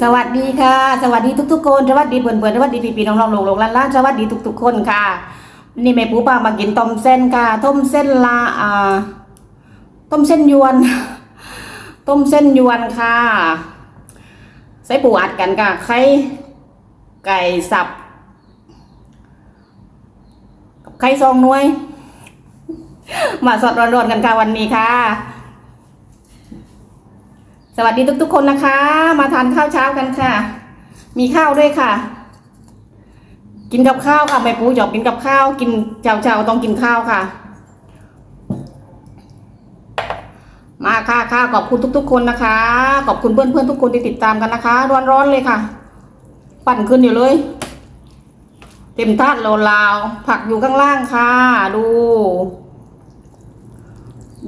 สวัสดีค่ะ สวัสดีทุกๆคนสวัสดีเพื่อนๆสวัสดีพี่ๆน้องๆลงลงล้านล้านสวัสดีทุกๆคนค่ะ นี่แม่ปูป้ามากินต้มเส้นค่ะ ต้มเส้นละอ่าต้มเส้นยวน ต้มเส้นยวนค่ะ ใส่ปูอัดกันค่ะไข่ไก่สับกับไข่ซองน่วย มาสดร้อนๆกันค่ะวันนี้ค่ะ วัสดีทุกๆ คนนะคะ มาทานข้าวเช้ากันค่ะ มีข้าวด้วยค่ะ กินกับข้าวค่ะแม่ปูจอบกินกับข้าว กินเช้าๆต้องกินข้าวค่ะ มาค่ะค่ะขอบคุณทุก ๆ คนนะคะ ขอบคุณเพื่อนๆทุกคนที่ติดตามกันนะคะ ร้อนๆเลยค่ะ ปั่นขึ้นอยู่เลย เต็มทาดโลลาว ผักอยู่ข้างล่างค่ะ ดู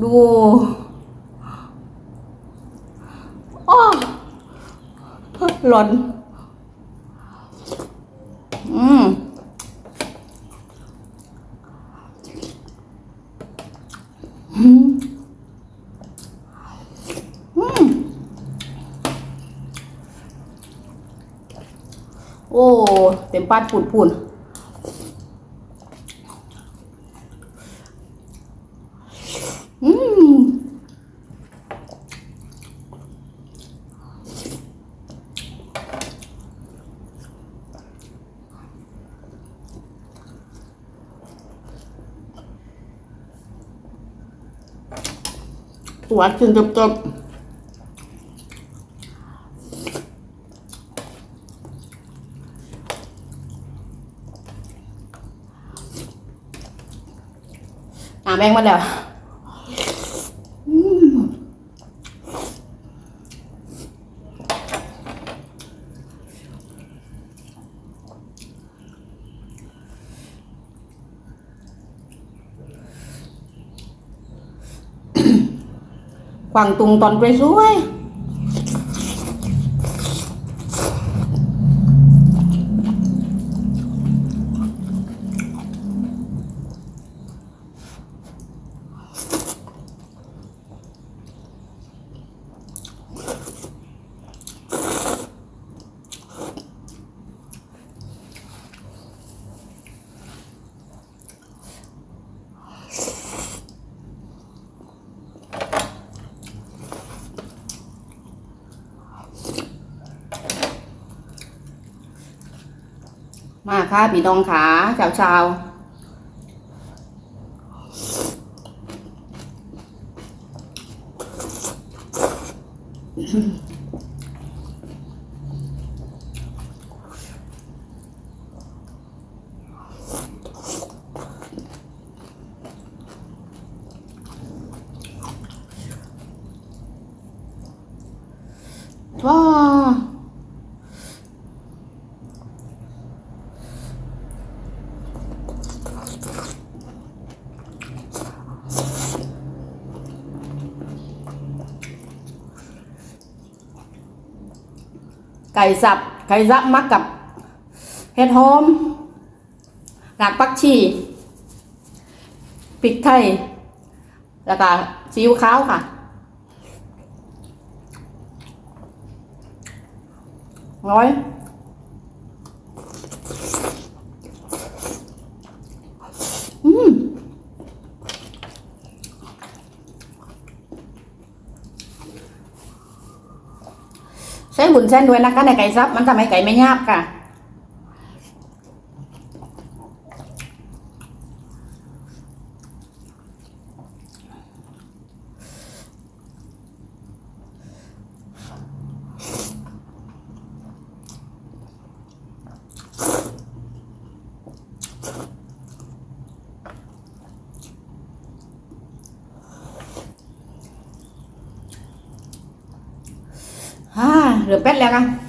ดู โอ้ หล่นอืมอืมอืมโอ้ เต็มปาดปูดปูนอืม หวานจนจบๆอ่าแมงมาแล้วอืม ขวางตุงตอนไปสวย มาค่ะพี่น้องขาชาวชาวอืม ไก่สับ ไก่สับมักกับเห็ดหอมหลากปักชีพริกไทย แล้วก็ซีอิ๊วขาวค่ะ ร้อย อืม ใช้ บุญเส้นด้วยนะคะในไก่ซับมันทำให้ไก่ไม่หยาบค่ะ ฮ่าเห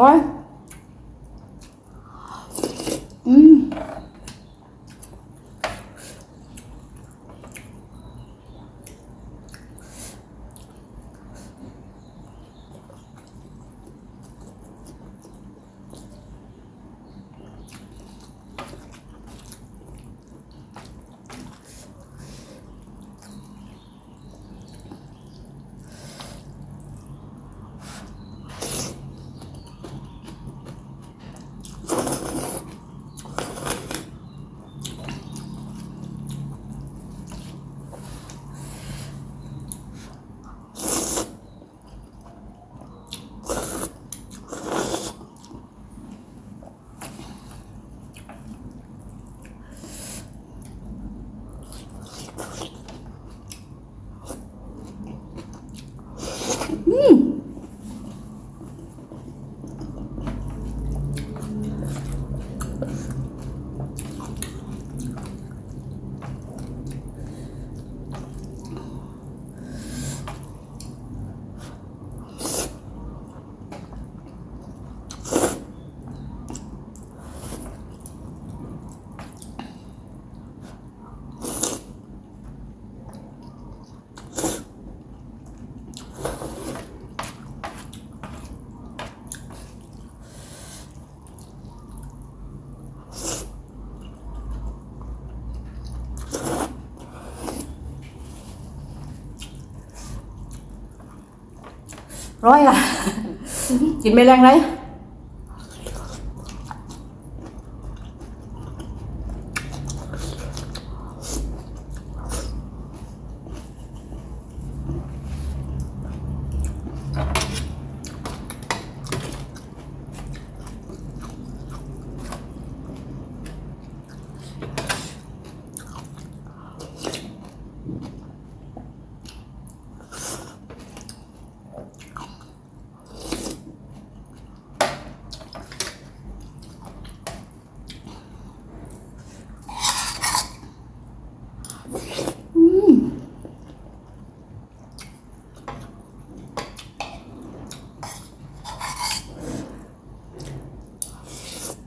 ลื ร้อยอะกินไม่แรงเลย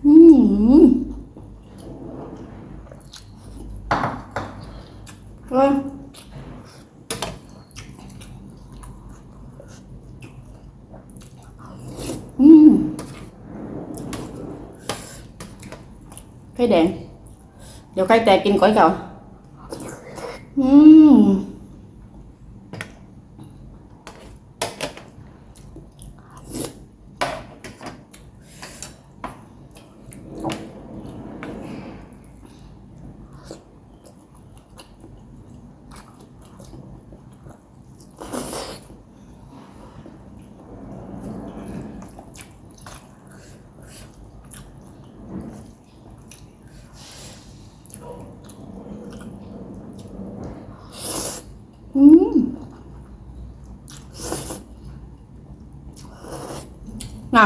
อืมเฮ้ยอืม ไข่แดง เดี๋ยวไข่แตกกินก่อนเก่าอืม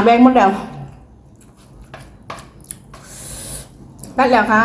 แบงหมดแล้วได้แล้วค่ะ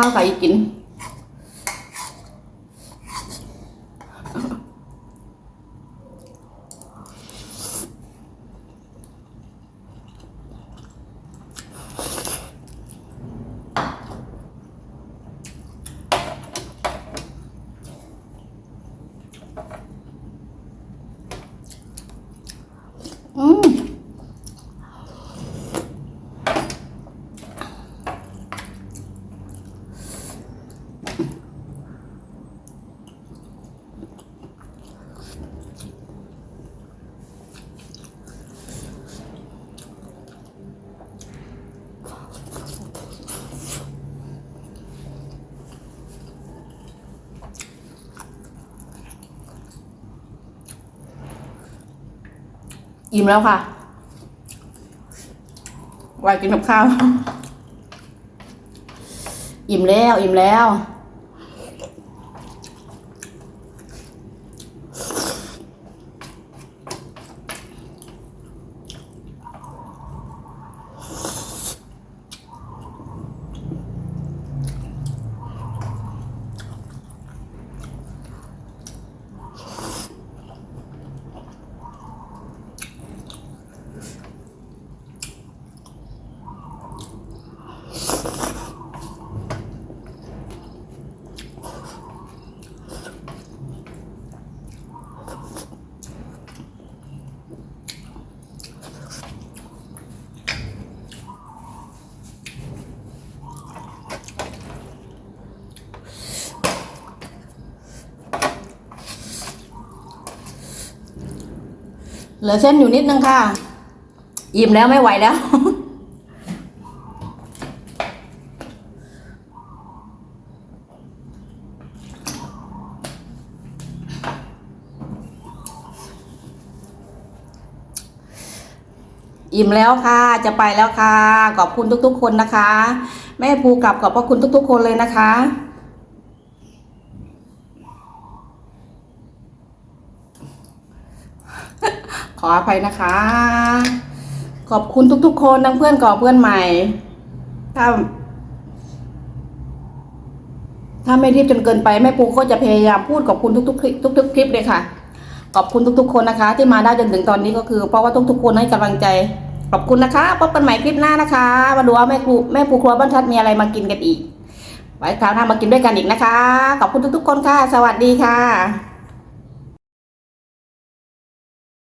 ข้าวไก่กิน อืม อิ่มแล้วค่ะวายกินกับข้าว อิ่มแล้ว อิ่มแล้ว ลือเส้นอยู่นิดนึงค่ะอิ่มแล้วไม่ไหวแล้ว อิ่มแล้วค่ะ จะไปแล้วค่ะ ขอบคุณทุกๆ คนนะคะ แม่ภูกลับขอบพระคุณทุกๆ คนเลยนะคะ ข ออภัยนะคะ ขอบคุณทุกๆ คนทั้งเพื่อนเก่าเพื่อนใหม่ ถ้า ถ้าไม่รีบจนเกินไปแม่ปูก็จะพยายามพูดขอบคุณทุกๆคลิปทุกๆคลิปเลยค่ะ ขอบคุณทุกๆ คนนะคะ ที่มาได้จนถึงตอนนี้ก็คือ เพราะว่าทุกๆคนให้กำลังใจ ขอบคุณนะคะพบกันใหม่คลิปหน้านะคะ มาดูว่าแม่ครูแม่ปูครัวบ้านทัดมีอะไรมากินกันอีกไว้คราวหน้ามากินด้วยกันอีกนะคะ ขอบคุณทุกๆคนค่ะ สวัสดีค่ะ